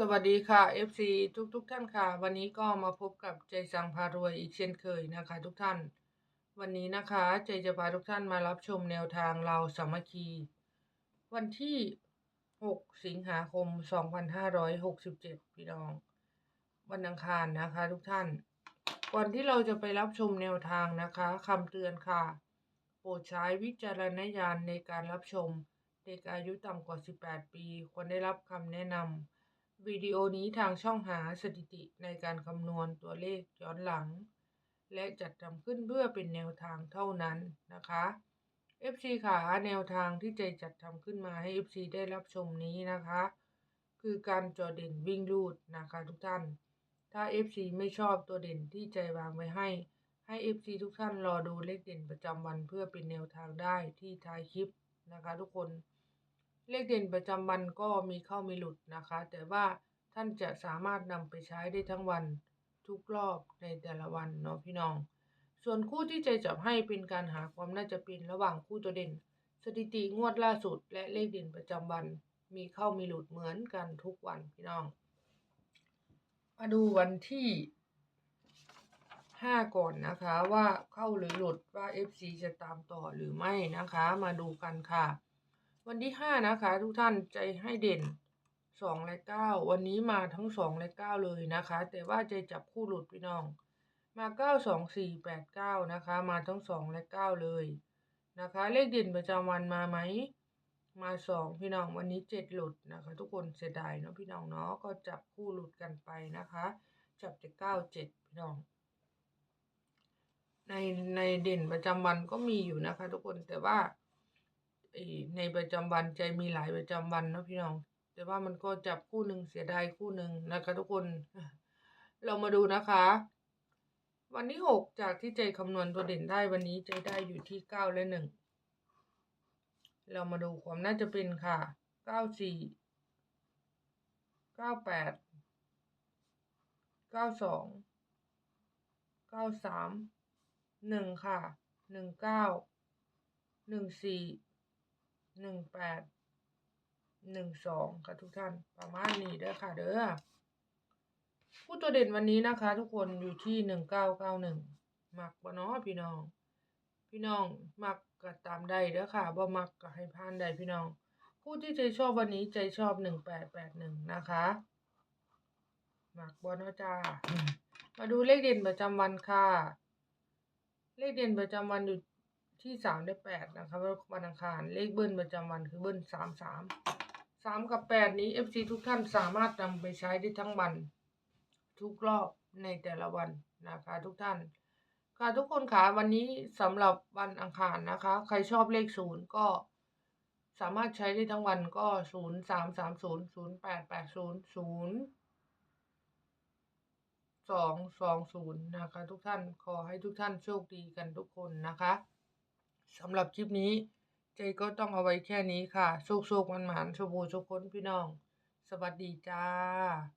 สวัสดีค่ะ FC ทุกทุกๆท่านค่ะ วันนี้ก็มาพบกับใจสังพารวยอีกเช่นเคยนะคะ ทุกท่าน วันนี้นะคะใจจะพาทุกท่านมารับชมแนวทางเราสามัคคี วันที่ 6 สิงหาคม 2567 พี่น้อง วันอังคารนะคะ ทุกท่าน ก่อนที่เราจะไปรับชมแนวทางนะคะคำเตือนค่ะ โปรดใช้วิจารณญาณในการรับชม เด็กอายุต่ำกว่า 18 ปี ควรได้รับคำแนะนำ วิดีโอนี้ทางช่องหาสถิติในการคำนวณตัวเลขย้อนหลัง และจัดทำขึ้นเพื่อเป็นแนวทางเท่านั้นนะคะ FC ขาแนวทางที่ใจจัดทำขึ้นมาให้ FC ได้รับชมนี้นะคะ คือการจอเด่นวิ่งลูดนะคะทุกท่าน ถ้า FC ไม่ชอบตัวเด่นที่ใจวางไว้ให้ ให้ FC ทุกท่านรอดูเลขเด่นประจำวันเพื่อเป็นแนวทางได้ที่ท้ายคลิปนะคะทุกคน เลขเด่นประจำวันก็มีเข้ามีหลุดนะคะ แต่ว่าท่านจะสามารถนำไปใช้ได้ทั้งวันทุกรอบในแต่ละวันเนาะพี่น้อง ส่วนคู่ที่ใจจับให้เป็นการหาความน่าจะเป็นระหว่างคู่ตัวเด่น สถิติงวดล่าสุด และเลขเด่นประจำวัน มีเข้ามีหลุดเหมือนกันทุกวันพี่น้อง มาดูวันที่ห้าก่อนนะคะว่าเข้าหรือหลุดว่า FC จะตามต่อหรือไม่นะคะ มาดูกันค่ะ วันที่ห้านะคะทุกท่านใจให้เด่นสองและเก้าวันนี้มาทั้งสองและเก้าเลยนะคะ แต่ว่าใจจับคู่หลุดพี่น้อง มาเก้าสองสี่แปดเก้านะคะ มาทั้งสองและเก้าเลยนะคะ เลขเด่นประจำวันมาไหมมาสองพี่น้องวันนี้เจ็ดหลุดนะคะ ทุกคนเสียดายเนาะพี่น้องเนาะก็จับคู่หลุดกันไปนะคะ จับจะเก้าเจ็ดพี่น้อง ในในเด่นประจำวันก็มีอยู่นะคะ ทุกคนแต่ว่า ในประจำวันใจมีหลายประจำวันนะพี่น้อง แต่ว่ามันก็จับคู่หนึ่งเสียดายคู่หนึ่งนะคะ ทุกคน เรามาดูนะคะ วันที่หกจากที่ใจคำนวณตัวเด่นได้วันนี้ใจได้อยู่ที่เก้าและหนึ่งเรามาดูความน่าจะเป็นค่ะเก้าสี่เก้าแปดเก้าสองเก้าสามหนึ่งค่ะหนึ่งเก้าหนึ่งสี่ หนึ่งแปดหนึ่งสองค่ะทุกท่านประมาณนี้เด้อค่ะ เด้อผู้ตัวเด่นวันนี้นะคะ ทุกคนอยู่ที่หนึ่งเก้าเก้าหนึ่งมักบ่เนาะพี่น้อง พี่น้องมักก็ตามได้เด้อค่ะบ่มักก็ให้ผ่านได้พี่น้อง ผู้ที่ใจชอบวันนี้ใจชอบหนึ่งแปดแปดหนึ่งนะคะมักบ่เนาะจ้ามาดูเลขเด่นประจำวันค่ะ เลขเด่นประจำวันอยู่ ที่สามได้แปดนะคะวันอังคารเลขเบิ้ลประจำวันคือเบิ้ลสามสามสามกับแปดนี้ FC ทุกท่านสามารถนำไปใช้ได้ทั้งวัน ทุกรอบในแต่ละวันนะคะ ทุกท่านค่ะทุกคนค่ะวันนี้สำหรับวันอังคารนะคะ ใครชอบเลขศูนย์ก็สามารถใช้ได้ทั้งวันก็ศูนย์สามสามศูนย์ศูนย์แปดแปดศูนย์ศูนย์สองสองศูนย์นะคะ ทุกท่านขอให้ทุกท่านโชคดีกันทุกคนนะคะ สำหรับคลิปนี้เจก็ต้องเอาไว้แค่นี้ค่ะโชคโชคมันหมานๆโชคโบโชคพ้นพี่น้อง สวัสดีจ้า